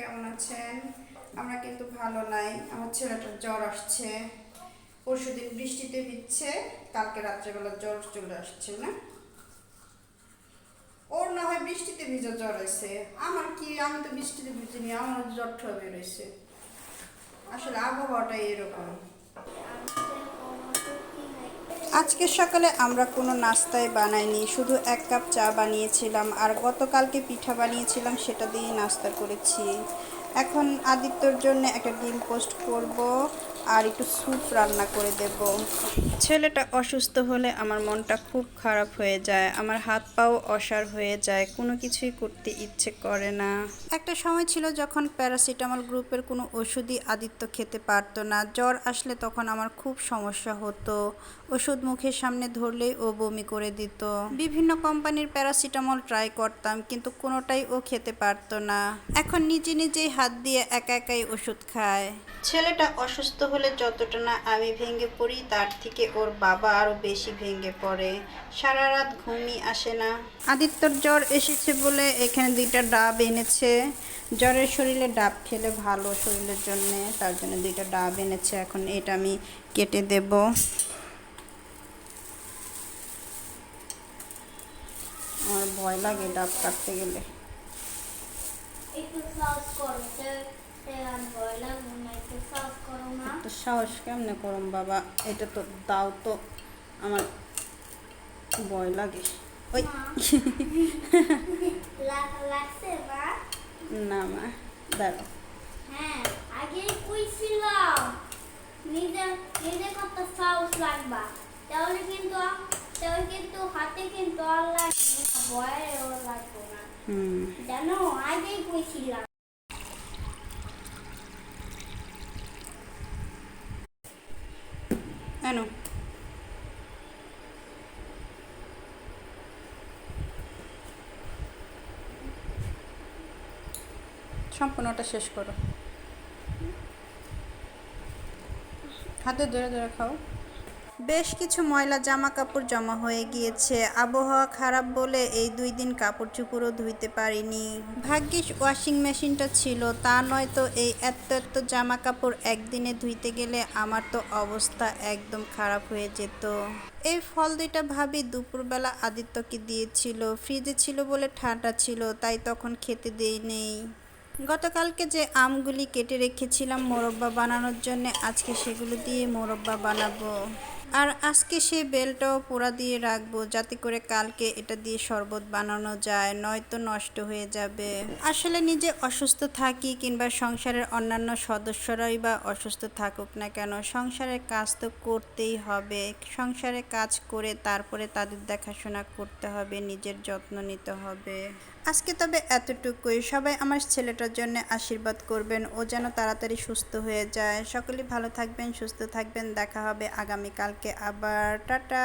কেমন আছেন? আমরা কিন্তু ভালো নাই। আমার ছেলেটার জ্বর আসছে। পরশুদিন বৃষ্টিতে ভিজছে। কালকে রাত্রেবেলা জ্বর চলে আসছে, না? ওর না হয় বৃষ্টিতে ভিজে জ্বর হয়েছে। আমার কি? আমি তো বৃষ্টিতে ভিজিনি আমার জ্বর ঠবে বেরোইছে আসলে আবহাওয়াটাই এরকম। আজকে সকালে আমরা কোনো নাস্তায় বানাইনি, শুধু এক কাপ চা বানিয়েছিলাম আর গতকালকে পিঠা বানিয়েছিলাম সেটা দিয়ে নাস্তা করেছি। এখন আদিত্যর জন্য একটা ডিম পোস্ট করব। আর একটু স্যুপ রান্না করে দেব। ছেলেটা অসুস্থ হলে আমার মনটা খুব খারাপ হয়ে যায় আমার হাত পাও অসার হয়ে যায় কোনো কিছুই করতে ইচ্ছে করে না। একটা সময় ছিল যখন প্যারাসিটামল গ্রুপের কোনো ওষুধই আদিত্য খেতে পারতো না জ্বর আসলে তখন আমার খুব সমস্যা হতো। ওষুধ মুখের সামনে ধরলেই ও বমি করে দিত। বিভিন্ন কোম্পানির প্যারাসিটামল ট্রাই করতাম কিন্তু কোনোটাই ও খেতে পারতো না। এখন নিজে নিজেই হাত দিয়ে একা একাই ওষুধ খায়। ছেলেটা অসুস্থ হলে যতটা না আমি ভেঙে পড়ি, তার থেকে ওর বাবা আরও বেশি ভেঙে পড়ে। সারা রাত ঘুমই আসে না। আদিত্যর জ্বর এসেছে বলে এখানে দুইটা ডাব এনেছে। জ্বরের শরীরে ডাব খেলে ভালো শরীরের জন্য, তার জন্য দুইটা ডাব এনেছে। এখন এটা আমি কেটে দেব। আমার ভয় লাগে ডাব কাটতে গেলে। ভয় লাগবে সাহস কেমনে করম বাবা? এটা তো দাও তো। আমার ভয় লাগে। ওই। না মা, দাঁড়াও। হ্যাঁ আগেই কইছিলাম নিজে নিজে কিন্তু তাহলে কিন্তু হাতে কিন্তু জানো, আগেই কইছিলাম। কেন? সম্পূর্ণটা শেষ করো। হাতে ধরে ধরে খাও। বেশ কিছু ময়লা জামা কাপড় জমা হয়ে গিয়েছে। আবহাওয়া খারাপ বলে এই দুই দিন কাপড় চুপড়ও ধুইতে পারিনি। ভাগ্যিস ওয়াশিং মেশিনটা ছিল, তা নয়তো এই এত এত জামা কাপড় একদিনে ধুইতে গেলে আমার তো অবস্থা একদম খারাপ হয়ে যেত। এই ফল দুইটা ভাবি দুপুরবেলা আদিত্যকে দিয়েছিল, ফ্রিজে ছিল বলে ঠান্ডা ছিল, তাই তখন খেতে দেই নেই। গতকালকে যে আমগুলি কেটে রেখেছিলাম মোরব্বা বানানোর জন্য, আজকে সেগুলো দিয়ে মোরব্বা বানাবো। আর আজকে সেই বেলটাও পোড়া দিয়ে রাখব, যাতে করে কালকে এটা দিয়ে শরবত বানানো যায়, নয়তো নষ্ট হয়ে যাবে। আসলে নিজে অসুস্থ থাকি কিংবা সংসারের অন্যান্য সদস্যরাই বা অসুস্থ থাকুক না কেন, সংসারের কাজ তো করতেই হবে। সংসারে কাজ করে তারপরে তাদের দেখাশোনা করতে হবে, নিজের যত্ন নিতে হবে। আজকে তবে এতটুকুই। সবাই আমার ছেলেটার জন্য আশীর্বাদ করবেন, ও যেন তাড়াতাড়ি সুস্থ হয়ে যায়। সকলেই ভালো থাকবেন, সুস্থ থাকবেন। দেখা হবে আগামীকালকে। আবার টাটা